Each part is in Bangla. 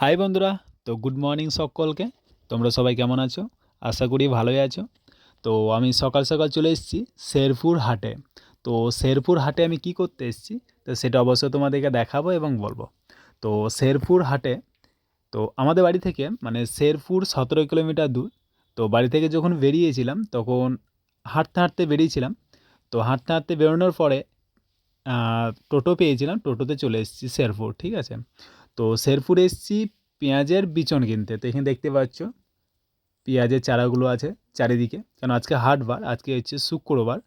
হাই বন্ধুরা, তো গুড মর্নিং সকলকে। তোমরা সবাই কেমন আছো? আশা করি ভালোই আছো। তো আমি সকাল সকাল চলে এসেছি শেরপুর হাটে। তো শেরপুর হাটে আমি কি করতে এসেছি? তো সেটা অবশ্যই তোমাদেরকে দেখাবো এবং বলব। তো শেরপুর হাটে, তো আমাদের বাড়ি থেকে মানে শেরপুর সতেরো কিলোমিটার দূর, তো বাড়ি থেকে যখন বেরিয়েছিলাম, তখন হাঁটতে হাঁটতে বেরিয়েছিলাম। তো হাঁটতে হাঁটতে বেরোনোর পরে টোটো পেয়েছিলাম, টোটোতে চলে এসেছি শেরপুর, ঠিক আছে? তো শেরপুর এসছি পেঁয়াজের বিচন কিনতে। তো এখানে দেখতে পাচ্ছ, পেঁয়াজের চারাগুলো আছে চারিদিকে। কেন আজকে হাটবার, আজকে হচ্ছে শুক্রবার।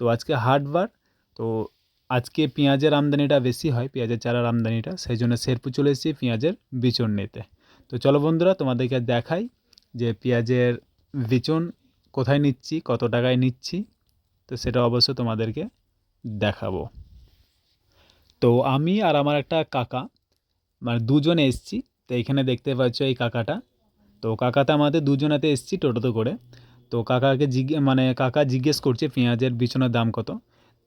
তো আজকে হাটবার, তো আজকে পেঁয়াজের আমদানিটা বেশি হয়, পেঁয়াজের চারার আমদানিটা। সেই জন্য শেরপুর চলে এসেছি পেঁয়াজের বিচন নিতে। তো চলো বন্ধুরা, তোমাদেরকে দেখাই যে পেঁয়াজের বিচন কোথায় নিচ্ছি, কত টাকায় নিচ্ছি। তো সেটা অবশ্য তোমাদেরকে দেখাবো। তো আমি আর আমার একটা কাকা মানে দুজনে এসছি, তো এখানে দেখতে পাচ্ছ এই কাকাটা। তো কাকাতে আমাদের দুজনাতে এসছি টোটোতে করে। তো কাকাকে জিজ্ঞে মানে কাকা জিজ্ঞেস করছে পেঁয়াজের বিছনের দাম কত।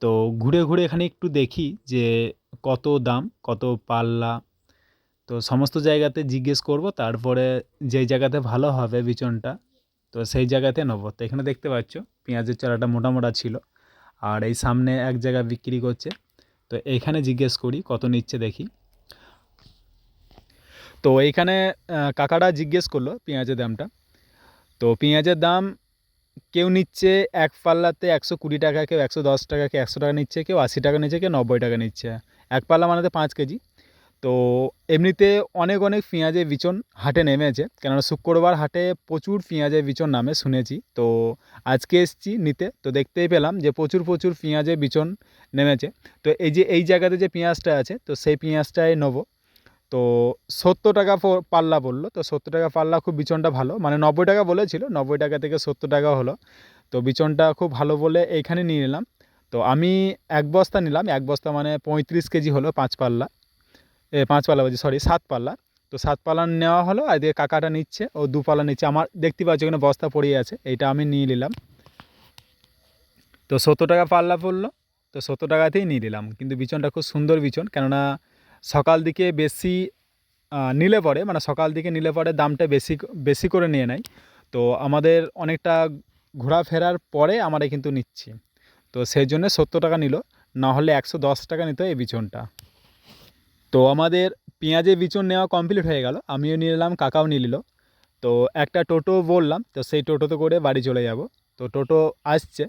তো ঘুরে ঘুরে এখানে একটু দেখি যে কত দাম, কত পাল্লা। তো সমস্ত জায়গাতে জিজ্ঞেস করব, তারপরে যেই জায়গাতে ভালো হবে বিচনটা, তো সেই জায়গাতে নেব। তো এখানে দেখতে পাচ্ছ পেঁয়াজের চারাটা মোটা মোটা ছিল, আর এই সামনে এক জায়গা বিক্রি করছে। তো এইখানে জিজ্ঞেস করি, কত নিচ্ছে দেখি। তো এইখানে কাকাটা জিজ্ঞেস করল পেঁয়াজের দামটা। তো পেঁয়াজের দাম কেউ নিচ্ছে এক পাল্লাতে একশো কুড়ি টাকা, কেউ একশো দশ টাকা, কেউ একশো টাকা নিচ্ছে, কেউ আশি টাকা নিচ্ছে, কেউ নব্বই টাকা নিচ্ছে। এক পাল্লা মানেতে পাঁচ কেজি। তো এমনিতে অনেক অনেক পেঁয়াজের বিচন হাটে নেমেছে, কেননা শুক্রবার হাটে প্রচুর পেঁয়াজের বিচন নামে শুনেছি। তো আজকে এসছি নিতে, তো দেখতেই পেলাম যে প্রচুর প্রচুর পেঁয়াজের বিচন নেমেছে। তো এই যে, এই জায়গাতে যে পেঁয়াজটা আছে, তো সেই পেঁয়াজটাই নেব। তো সত্তর টাকা পাল্লা বলল। তো সত্তর টাকা পাল্লা খুব বিচনটা ভালো। মানে নব্বই টাকা বলেছিল, নব্বই টাকা থেকে সত্তর টাকা হলো। তো বিচনটা খুব ভালো বলে এইখানে নিয়ে নিলাম। তো আমি এক বস্তা নিলাম। এক বস্তা মানে পঁয়ত্রিশ কেজি হলো পাঁচ পাল্লা। এ, পাঁচ পাল্লা বলছি সরি সাত পাল্লা। তো সাত পাল্লা নেওয়া হলো আর এদিকে কাকাটা নিচ্ছে, ও দু পাল্লা নিচ্ছে। আমার দেখতে পাচ্ছি ওখানে বস্তা পড়ে আছে, এইটা আমি নিয়ে নিলাম। তো সত্তর টাকা পাল্লা পড়ল। তো সত্তর টাকাতেই নিয়ে নিলাম। কিন্তু বিচনটা খুব সুন্দর বিচন, কেননা সকাল দিকে বেশি নিলে পরে মানে সকাল দিকে নিলে পরে দামটা বেশি বেশি করে নিয়ে নেয়। তো আমাদের অনেকটা ঘোরাফেরার পরে আমরা কিন্তু নিচ্ছি। তো সেই জন্য সত্তর টাকা নিল, না হলে একশো দশ টাকা নিত এই বিচনটা। তো আমাদের পেঁয়াজের বিচন নেওয়া কমপ্লিট হয়ে গেল, আমিও নিয়ে নিলাম, কাকাও নিয়ে নিল। তো একটা টোটো বললাম, তো সেই টোটোতে করে বাড়ি চলে যাব। তো টোটো আসছে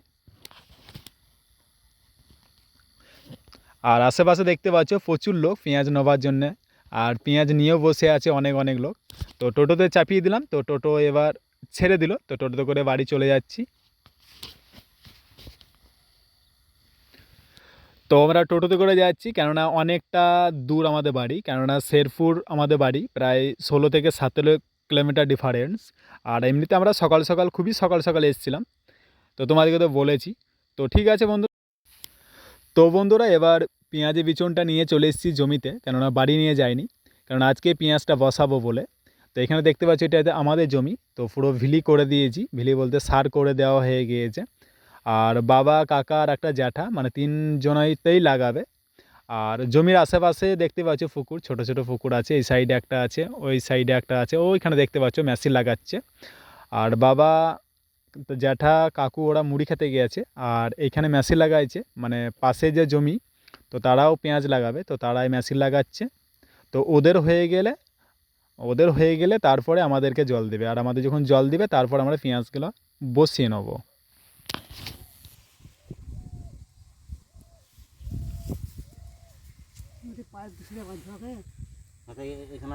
আর আশেপাশে দেখতে পাচ্ছ প্রচুর লোক পেঁয়াজ নেবার জন্যে। আর পেঁয়াজ নিয়েও বসে আছে অনেক অনেক লোক। তো টোটোতে চাপিয়ে দিলাম, তো টোটো এবার ছেড়ে দিল, তো টোটোতে করে বাড়ি চলে যাচ্ছি। তো আমরা টোটোতে করে যাচ্ছি, কেননা অনেকটা দূর আমাদের বাড়ি, কেননা শেরপুর আমাদের বাড়ি, প্রায় ষোলো থেকে সতেরো কিলোমিটার ডিফারেন্স আর এমনিতে আমরা সকাল সকাল, খুবই সকাল সকাল এসেছিলাম। তো তোমাদেরকে তো বলেছি। তো ঠিক আছে বন্ধু। তো বন্ধুরা, এবার পেঁয়াজের বিচনটা নিয়ে চলে এসেছি জমিতে, কেননা বাড়ি নিয়ে যাইনি, কারণ আজকে পেঁয়াজটা বসাবো বলে। তো এখানে দেখতে পাচ্ছি এটা আমাদের জমি, তো পুরো ভিলি করে দিয়েছি, ভিলি বলতে সার করে দেওয়া হয়ে গিয়েছে। আর বাবা, কাকা আর একটা জ্যাঠা মানে তিনজনাইতেই লাগাবে। আর জমির আশেপাশে দেখতে পাচ্ছ পুকুর, ছোট ছোট পুকুর আছে, এই সাইডে একটা আছে, ওই সাইডে একটা আছে, ওইখানে দেখতে পাচ্ছ মেশিন লাগাচ্ছে। আর বাবা, জ্যাঠা, কাকু ওরা মুড়ি খেতে গিয়েছে, আর এইখানে মেশিন লাগাইছে মানে পাশে যে জমি তো তারাও পেঁয়াজ লাগাবে তো তারাই মেশিন লাগাচ্ছে। তো ওদের হয়ে গেলে ওদের হয়ে গেলে তারপরে আমাদেরকে জল দেবে। আর আমাদের যখন জল দিবে তারপর আমরা পেঁয়াজগুলো বসিয়ে নেব। এ- এখানে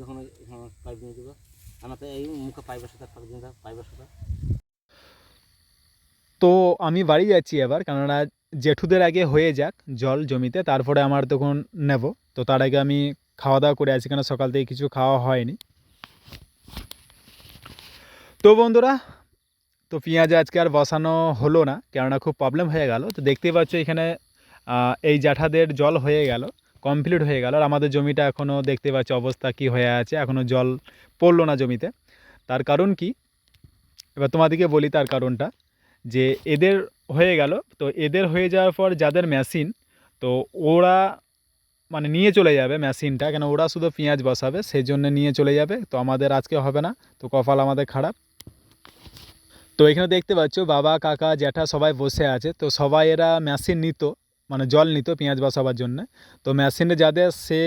তখন পাইপ দিয়ে দেবো? এই মুখে পাইপের সাথে পাইপের সাথে? তো আমি বাড়ি যাচ্ছি এবার কেননা জেঠুদের আগে হয়ে যাক, জল জমিতে, তারপরে আমার তখন নেব। তো তার আগে আমি খাওয়া দাওয়া করে আছি কেন সকাল থেকে কিছু খাওয়া হয়নি। তো বন্ধুরা, তো পেঁয়াজ আজকে আর বসানো হলো না, কেননা খুব প্রবলেম হয়ে গেল। তো দেখতেই পাচ্ছ এখানে এই জ্যাঠাদের জল হয়ে গেল কমপ্লিট হয়ে গেল। আর আমাদের জমিটা এখনও দেখতে পাচ্ছ অবস্থা কি হয়ে আছে এখনও জল পড়ল না জমিতে। তার কারণ কি? এবার তোমাদেরকে বলি তার কারণটা। যে এদের হয়ে গেল। তো এদের হয়ে যাওয়ার পর যাদের মেশিন তো ওরা মানে নিয়ে চলে যাবে মেশিনটা কেন ওরা শুধু পেঁয়াজ বসাবে সেই জন্য নিয়ে চলে যাবে। তো আমাদের আজকে হবে না। তো কপাল আমাদের খারাপ। তো এখানে দেখতে পাচ্ছ, বাবা, কাকা, জ্যাঠা সবাই বসে আছে। তো সবাই এরা মেশিন নিত মানে জল নিত পেঁয়াজ বসাবার জন্য। তো মেশিনে যাদের সে,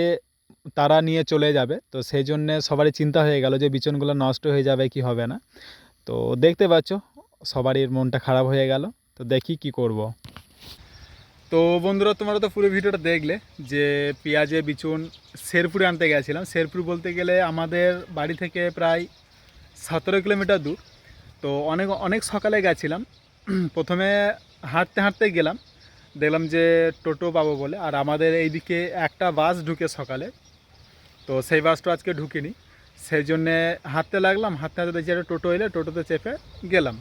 তারা নিয়ে চলে যাবে। তো সেই জন্যে সবারই চিন্তা হয়ে গেল যে বিচনগুলো নষ্ট হয়ে যাবে কি হবে না। তো দেখতে পাচ্ছ সবারই মনটা খারাপ হয়ে গেল। তো দেখি কি করব। তো বন্ধুরা, তোমরা তো পুরো ভিডিওটা দেখলে যে পেঁয়াজে বিচুন শেরপুরে আনতে গেছিলাম। শেরপুর বলতে গেলে আমাদের বাড়ি থেকে প্রায় সতেরো কিলোমিটার দূর। তো অনেক অনেক সকালে গেছিলাম। প্রথমে হাঁটতে হাঁটতে গেলাম। দেখলাম যে টোটো পাবো বলে। আর আমাদের এইদিকে একটা বাস ঢুকে সকালে। তো সেই বাসটা আজকে ঢুকিনি। সেই জন্যে হাঁটতে লাগলাম। হাঁটতে হাঁটতে দেখছি একটা টোটো এলে টোটোতে চেপে গেলাম।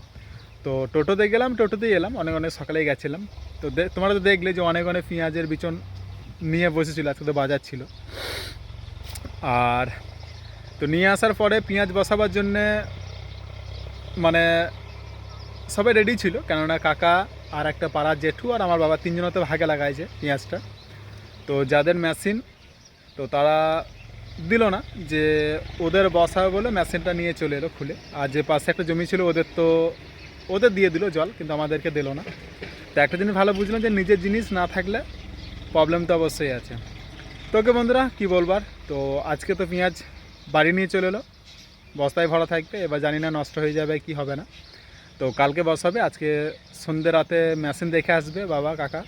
তো টোটোতে গেলাম, টোটোতেই এলাম, অনেক অনেক সকালেই গেছিলাম। তো তোমরা তো দেখলে যে অনেক অনেক পেঁয়াজের বিচন নিয়ে বসেছিল, আজকে তো বাজার ছিল। আর তো নিয়ে আসার পরে পেঁয়াজ বসাবার জন্যে মানে সবাই রেডি ছিল, কেননা কাকা আর একটা পাড়ার জেঠু আর আমার বাবা তিনজনে তো ভাগে লাগাইছে পেঁয়াজটা। তো যাদের মেশিন তো তারা দিল না যে ওদের বসাবে বলে মেশিনটা নিয়ে চলে এলো খুলে। আর যে পাশে একটা জমি ছিল, ওদের তো ওদের দিয়ে দিল জল, কিন্তু আমাদেরকে দিল না। তো একটা জিনিস ভালো বুঝলাম যে নিজের জিনিস না থাকলে প্রবলেম তো অবশ্যই আছে। তোকে বন্ধুরা, কি বলবার? তো আজকে তো পেঁয়াজ বাড়ি নিয়ে চলে এলো। বস্তায় ভরা থাকবে, এবার জানি না নষ্ট হয়ে যাবে, কি হবে না। তো কালকে বসাবে আজকে সন্ধ্যে রাতে মেশিন দেখে আসবে বাবা, কাকা।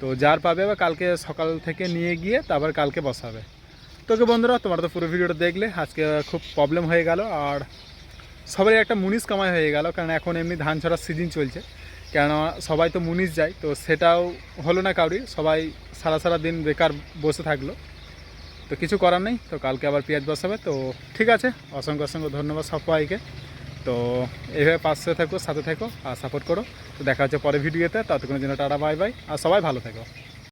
তো যার পাবে বা কালকে সকাল থেকে নিয়ে গিয়ে তারপর কালকে বসাবে। তোকে বন্ধুরা, তোমরা তো পুরো ভিডিওটা দেখলে, আজকে খুব প্রবলেম হয়ে গেল, আর সবারই একটা মুনিশ কামাই হয়ে গেল, কারণ এখন এমনি ধান ছড়ার সিজন চলছে। কেন সবাই তো মুনিশ যায়, তো সেটাও হলো না কাউরি সবাই সারা সারা দিন বেকার বসে থাকল। তো কিছু করার নেই, তো কালকে আবার পেঁয়াজ বসাবে, তো ঠিক আছে, অসংখ্য অসংখ্য ধন্যবাদ সবাইকে। তো এইভাবে পাশে থাকো, সাথে থাকো, আর সাপোর্ট করো। তো দেখা হচ্ছে পরে ভিডিওতে ততক্ষণের জন্য টাটা বাই বাই আর সবাই ভালো থেকো।